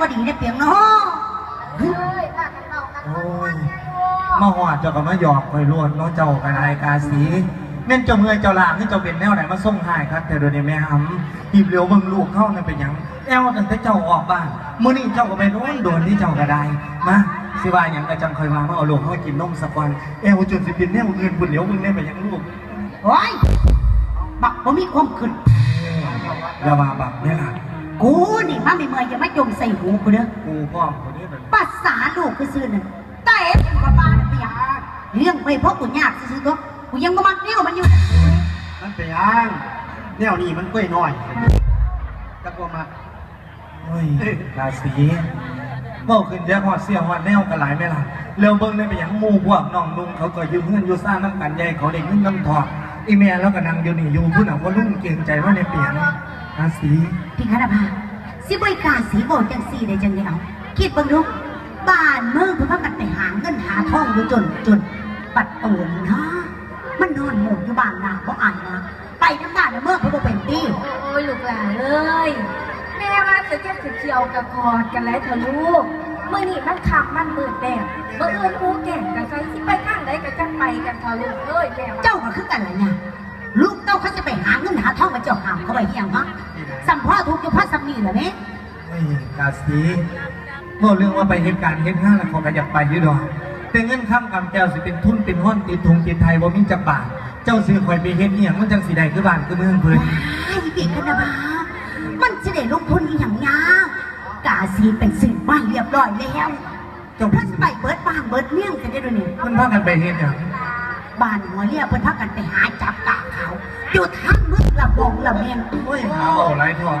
ก็ดีได้เปียงเนาะเฮ้ยถ้ากันเต่ากันโอ้ยมาหอดเจ้าก็มาหยอกคอยรวนเนาะเจ้ากันนายกาสีแม่นเจ้าเมื่อยเจ้าลางที่เจ้าเป็นแนวไหนมาส่งหายครับแต่เดี๋ยวนี้แม่หำหีบเหลียวเบิ่งลูกเข้านั่นเป็นหยังแอวตั้งแต่เจ้าออกบ้านมื้อนี้เจ้าก็ไปโดนโดนที่เจ้าก็ได้มาสิว่าหยังก็จังคอยว่ามาเอาลูกเข้ากินนมสักวันแอวจนสิเป็นแนวอื่นบุญเหลียวมึงได้ไปหยังลูกโอ้ยบักบ่มีความขึ้นอย่าว่าบักเนี่ยล่ะ กูนี่มาไม่เมื่อยอย่ามาจมใส่หูกูเด้อกูพ่อมคนนี้เป็นภาษาลูกคือซื่อนั่นแต่เป็นกว่าบ้านน่ะเปียงเรื่องไปเพราะกูยากซื่อๆตัวกูยังบ่มักเลี้ยวมันอยู่มันเป็นยังแนวนี้มันกล้วยน้อยจักว่ามาเฮ้ยราศีเมื่อคืนแย่หอดเสียหอดแนวกันหลายไหมล่ะเร็วเบิ่งได้ไปหยังหมู่พวกน้องนุ่งเขาก็ยืมเงินอยู่ซ่าน้ำกันใหญ่เขาเด็กเงินน้ำทอดอีเมียแล้วก็นั่งอยู่นี่อยู่ผู้หนังว่าลุงเกรงใจว่าในเปลี่ยน ราศีพี่คณภาสิบริการสีโบจังสีได้จังไดเอาคิดเบิ่งดูบ้านเมืองเพิ่นพากันไปหาเงินหาทองอยู่จนจนปัดโตนเนาะมันนอนหมกอยู่บ้านนาบ่อายนะไปน้ำบ้านเมืองเพิ่นบ่เป็นตีโอ้ยลูกหลานเอ้ยแม่ว่าจะเจ็บจะเกี่ยวกับกอดกันแล้วเถอะลูกเมื่อนี่มันขับมันมืดแดดเมื่อเอื้อนกูแก่งกันใส่สิไปข้างไหนกันจังไปกันเถอะลูกเอ้ยแม่ว่าเจ้าก็คือกันล่ะเนี่ย ลูกเต้าเขาจะไปหาเงินหาทองมาเจ้าหามเขาไปเฮียงฮะสัมพ่อทุกข์อยู่พ่อสัมนี่เหรอเนี่ยเฮ้ยราศีเมื่อเรื่องว่าไปเหตุการณ์เหตุงานแล้วเขาก็อยากไปอยู่ดอกแต่เงินข้ามกำแก้วสิเป็นทุนเป็นห้อนติดทุงติดไทยว่ามีจะบาทเจ้าซื้อคอยไปเฮ็ดเนียงมันจังสีใดคือบ้านคือเมืองเพิ่นไอ้ปีกกันนะบ้ามันจะได้ลงทุนอหย่างยากกาซีเป็นสื่อบ้านเรียบร้อยแล้วเจ้าเพิ่นไปเบิดบ้านเบิดเมี่ยงกันได้ด้วยนี่เพิ่นพากันไปเฮ็ดหยัง บ้านหัวเรียเพิ่นพากันไปหาจับกาเขา อยู่ทางเมืองละบงละเมียงโอ้ยหาเอาไรทอ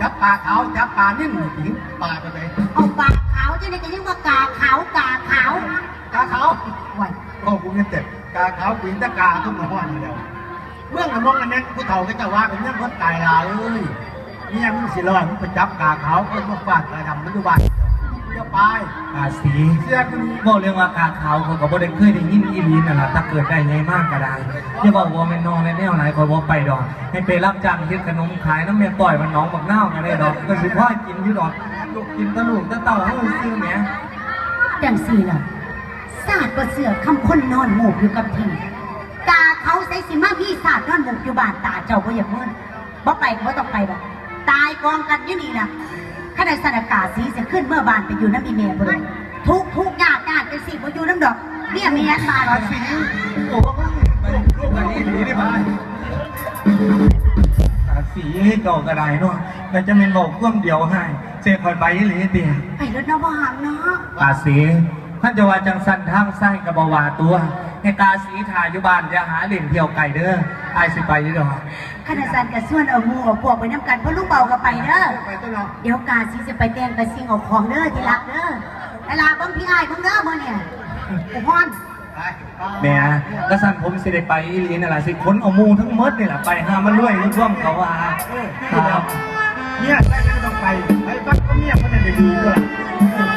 จับปลาขาวจับปลานิ่มถึงปลาไปไหนเอาปลาขาวจะได้กันยังว่ากาขาวกาขาวกาขาวไว้โอ้กูเงี้ยเจ็บกาขาวปีนตะกาต้องมาห้อนอยู่แล้วเมื่อกับมองอันนั้นผู้เฒ่าก็จะว่าเป็นเรื่องคนตายลาเอ้ยเนี่ยมึงสิรอดมึงไปจับกาขาวคนมาฟาดกระดำมันดูบ้าน เดี๋ยวไปราศีเสื้อกูนี่บอกเรื่องว่ากาขาวเขาก็บ่ได้เคยได้ยินอีหลีนั่นล่ะถ้าเกิดได้ไงมากก็ได้อย่าบอกว่าแม่นน้องในแนวไหนคอยบ่ไปดอก ให้ไปรับจ้างเฮ็ดขนมขายน้ำแม่ต่อยมันน้องบักนาวก็ได้ดอกก็สิพ่อกินอยู่ดอกลูกกินตะลูกตะเต่าเฮาซื้อแหมจังสี่ล่ะศาสตร์บ่เสือคำคนนอนหมกอยู่กับที่กาเขาใส่สิมาพี่ศาสตร์นอนหมกอยู่บ้านตาเจ้าบ่อยากเมื่นบ่ไปก็บ่ต้องไปดอกตายกองกันอยู่นี่ล่ะ ขณะสถานกาสีจะขึ้นเมื่อบานไปอยู่น้ำอีเมียบ่เลยทุกทุกญาติญาติจังสี่บ่อยู่น้ำดอกเมียเมียตายราแล้วศีโอ้ไปลูกกันอีหลีได้บ่ราศีเก่าก็ได้เนาะแต่จะเป็นบอกความเดียวให้เสียคอยไปอีหลีติไปรถนวานเนาะกาสีท่านจะว่าจังสันทางไส้กับบาวาตัว ให้กาสีถ่ายอยู่บ้านอย่าหาเล่นเที่ยวไก่เด้อไอายสิไปอยู่ดอกขณะสันกับส่วนเอาหมูเอาพวกไปน้ำกันเพราะลูกเบาก็ไปเด้อ ไปต้นเนาะเดี๋ยวกาสีจะไปแต่งไปซิงเอาของเด้อที่รักเด้อเวลาเบิ่งพี่อ้ายเบิ่งเด้อมื้อเนี่ยอุพรไปแหม่กระสันผมสิได้ไปอีหลีนั่นแหละสิค้นเอาหมูทั้งหมดนี่แหละไปหามันรวยมันร่วมเขาว่าครับเนี่ยได้ไม่ต้องไปไปฟังก็เมียมันจะดีด้วย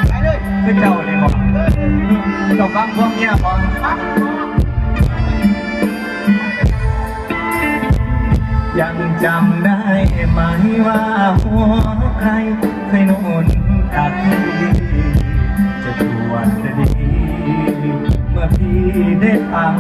ไปเลย คือเจ้าเลยบอกเจ้าฟังพวกเนี้ยบอก ยังจำได้ไหมว่าหัวใครเคยนุ่นตักจะปวจดี เมื่อพี่ได้ฟัง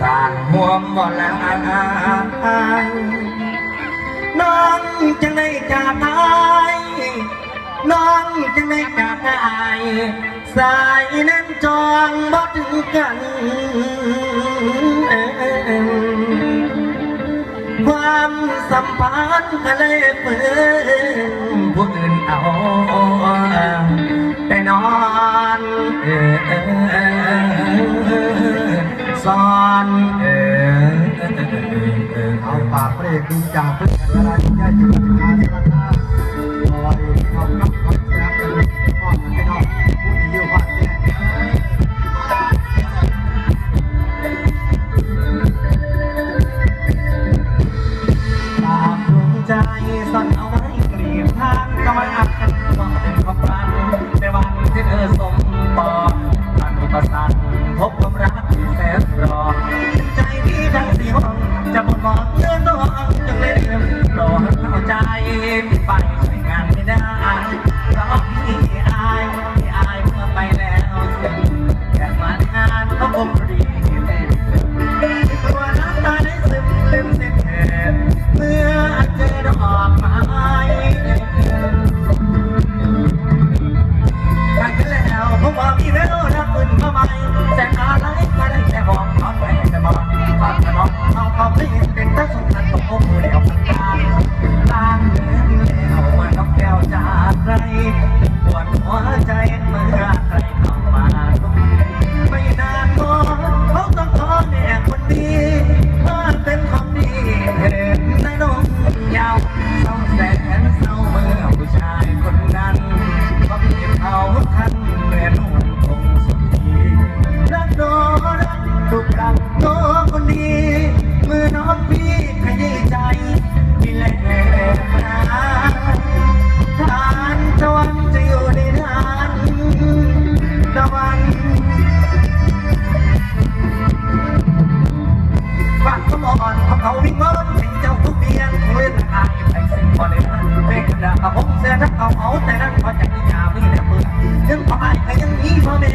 สานห่วมบ่ล้วอน้องจังได้จากอายน้องจังได้จากอายสายนั้นจองบ่ถึงกันความสัมพันธ์ทะเลเปื้อนผู้อื่นเอาแต่นอนเออ สอนเออเอาปากเปรกดูจากเพื่อนกัไแล้วนะญาติโย แต่ทักเขาเอาแต่นั่งเขาจะม่ยาไม่ได้เบื่อยังไายใค่ยังมีพ่อแม่